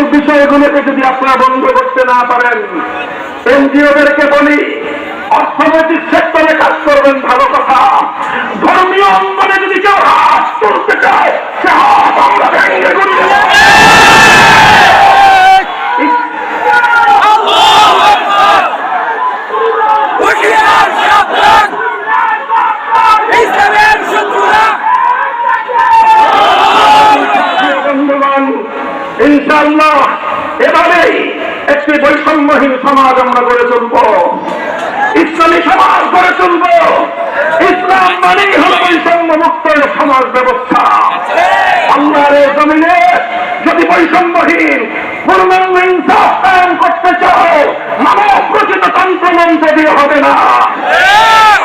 সকল বিষয়গুলোকে যদি আপনারা বন্ধ করতে না পারেন, এনজিওদেরকে বলি, অর্থনৈতিক সেক্টরে কাজ করবেন ভালো কথা ধর্মীয় অঙ্গনে যদি কেউ হাত তুলতে চায় সে হাত আমরা ভেঙে গুড়িয়ে দেব। হুঁশিয়ার সাবধান ইসলামের শত্রুরা বন্ধুগণ ইনশাল্লাহ এভাবেই একটি বৈষম্যহীন সমাজ আমরা গড়ে চলব ইসলামী সমাজ গড়ে চলব ইসলাম মানেই হল বৈষম্য মুক্ত সমাজ ব্যবস্থা। আল্লাহর জমিনে যদি বৈষম্যহীন পূর্ণাঙ্গ ইনসাফ কায়েম করতে চাও, মানব প্রচিত তন্ত্রমন্ত্র দিয়ে হবে না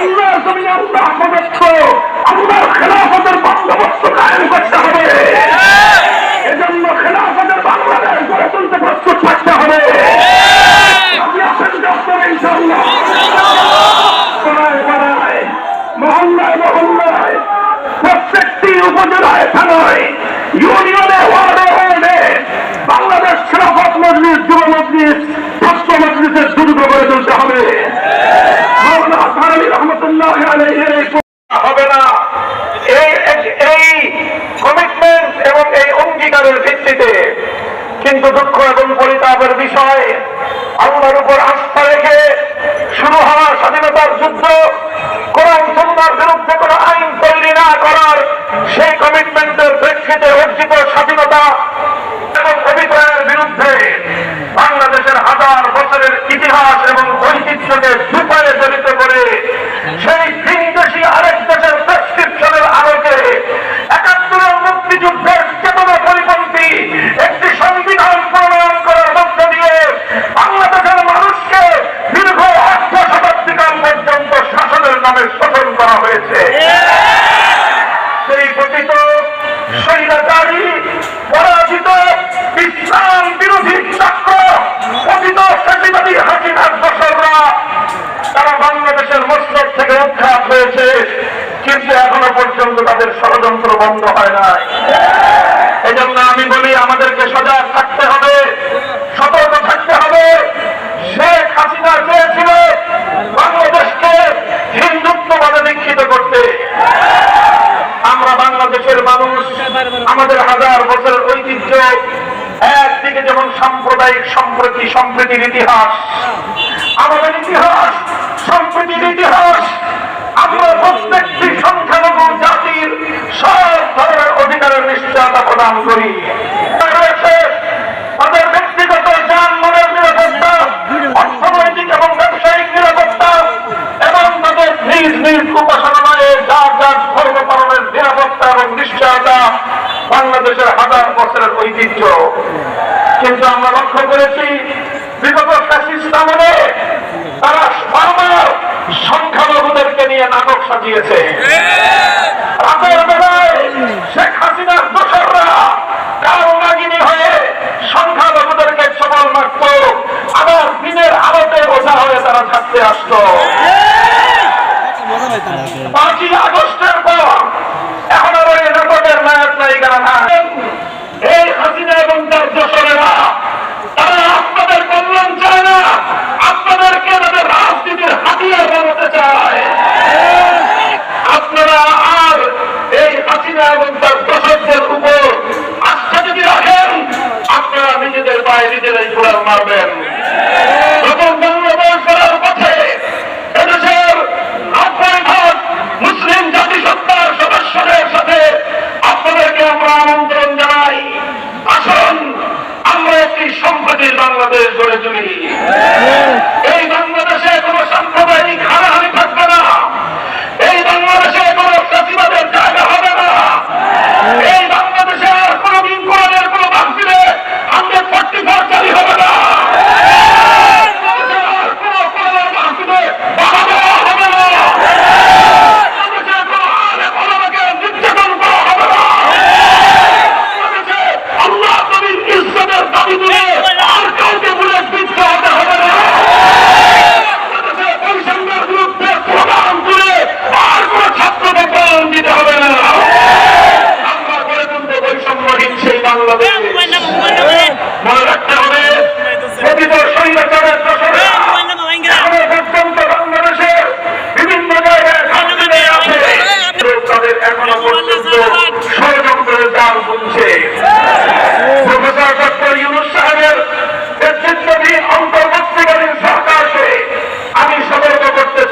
আল্লাহর জমিনে আল্লাহ প্রদত্ত আল্লাহর খেলাফতের বন্দোবস্ত কায়েম করতে হবে এজন্য খেলাফতের বাংলাদেশ গড়ে তুলতে প্রস্তুত থাকতে হবে আপনি আছেন যে আপনারা ইনশাআল্লাহ পাড়ায় পাড়ায় মহল্লায় মহল্লায় প্রত্যেকটি উপজেলায় থানায় ইউনিয়নে ওয়ার্ডে ওয়ার্ডে বাংলাদেশ মজলিস, যুব মজলিস ছাত্র মজলিসের দুর্গ গড়ে তুলতে হবে। হবে না। এই কমিটমেন্ট এবং এই অঙ্গীকারের ভিত্তিতে কিন্তু দুঃখ এবং পরিতাপের বিষয় উপর আস্থা রেখে শুরু হওয়া স্বাধীনতার যুদ্ধ, কোরআন সন্ন্যার বিরুদ্ধে কোনো আইন তৈরি না করার সেই কমিটমেন্টের প্রেক্ষিতে অর্জিত স্বাধীনতা এবং অভিপ্রায়ের বিরুদ্ধে বাংলাদেশের হাজার বছরের ইতিহাস এবং ঐতিহ্যকে সুপারে জড়িত করে সেই তিন দেশি আরেক দেশের প্রেসক্রিপশনের আলোকে একাত্তরের মুক্তিযুদ্ধের চেতনা পরিপন্থী একটি সংবিধান প্রণয়ন করার মধ্য দিয়ে বাংলাদেশের মানুষকে দীর্ঘ অর্ধ শতাব্দীকাল পর্যন্ত শাসনের নামে শোষণ করা হয়েছে। সেই পতিত, স্বৈরাচারী, পরাজিত ইসলাম বিরোধী চক্র পতিত ফ্যাসিবাদী হাসিনার দোসররা, তারা বাংলাদেশের মসনদ থেকে উৎখাত হয়েছে, কিন্তু এখনও পর্যন্ত তাদের ষড়যন্ত্র বন্ধ হয় নাই। এজন্য আমি বলি, আমাদেরকে সজাগ থাকতে হবে, সতর্ক থাকতে হবে। শেখ হাসিনা চেয়েছিল বাংলাদেশকে হিন্দুত্ববাদে দীক্ষিত করতে। আমরা বাংলাদেশের মানুষ, আমাদের হাজার বছরের ঐতিহ্য একদিকে যেমন সাম্প্রদায়িক সম্প্রতি, সম্প্রীতির ইতিহাস, আমাদের ইতিহাস, সম্প্রীতির ইতিহাস, আমরা প্রত্যেকটি সংখ্যালঘু জাতির সব ধরনের অধিকারের নিশ্চয়তা প্রদান করি। তাদের ব্যক্তিগত নিরাপত্তা, অর্থনৈতিক এবং ব্যবসায়িক নিরাপত্তা, এবং তাদের নিজ নিজ উপাসনালয়ে যার যার ধর্ম পালনের নিরাপত্তা এবং নিশ্চয়তা বাংলাদেশের হাজার বছরের ঐতিহ্য। কিন্তু আমরা লক্ষ্য করেছি, বিগত ফ্যাসিস্ট আমলে তারা বারবার সংখ্যালঘুদেরকে নিয়ে নাটক সাজিয়েছে। রাতের বেলায় শেখ হাসিনার দোসররা কারও নাগিনী হয়ে সংখ্যালঘুদেরকে সবল মারত আবার দিনের আলোতে বোঝা হয়ে তারা থাকতে আসতো পাঁচই আগস্টের পর এখন আর ওই নাটকের নায়ক নায়িকারা নাই এই হাসিনা এবং তার দোসরেরা তারা আপনাদের কল্যাণ চায় না আপনাদেরকে তাদের রাজনীতির হাতিয়ার বানাতে চায় আপনারা আর এই হাসিনা এবং তার দোষকদের উপর আস্থা যদি রাখেন আপনারা নিজেদের পায়ে নিজেরাই ঘোড়াল মারবেন। মুসলিম জাতিসত্তার সদস্যদের সাথে আপনাদেরকে আমরা আমন্ত্রণ জানাই। আসুন, আমরা একটি সম্প্রতির বাংলাদেশ গড়ে তুলি।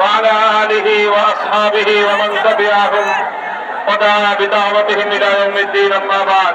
وعلى آله وأصحابه ومن تبعهم ودعا بدعوتهم إلى يوم الدين أما بعد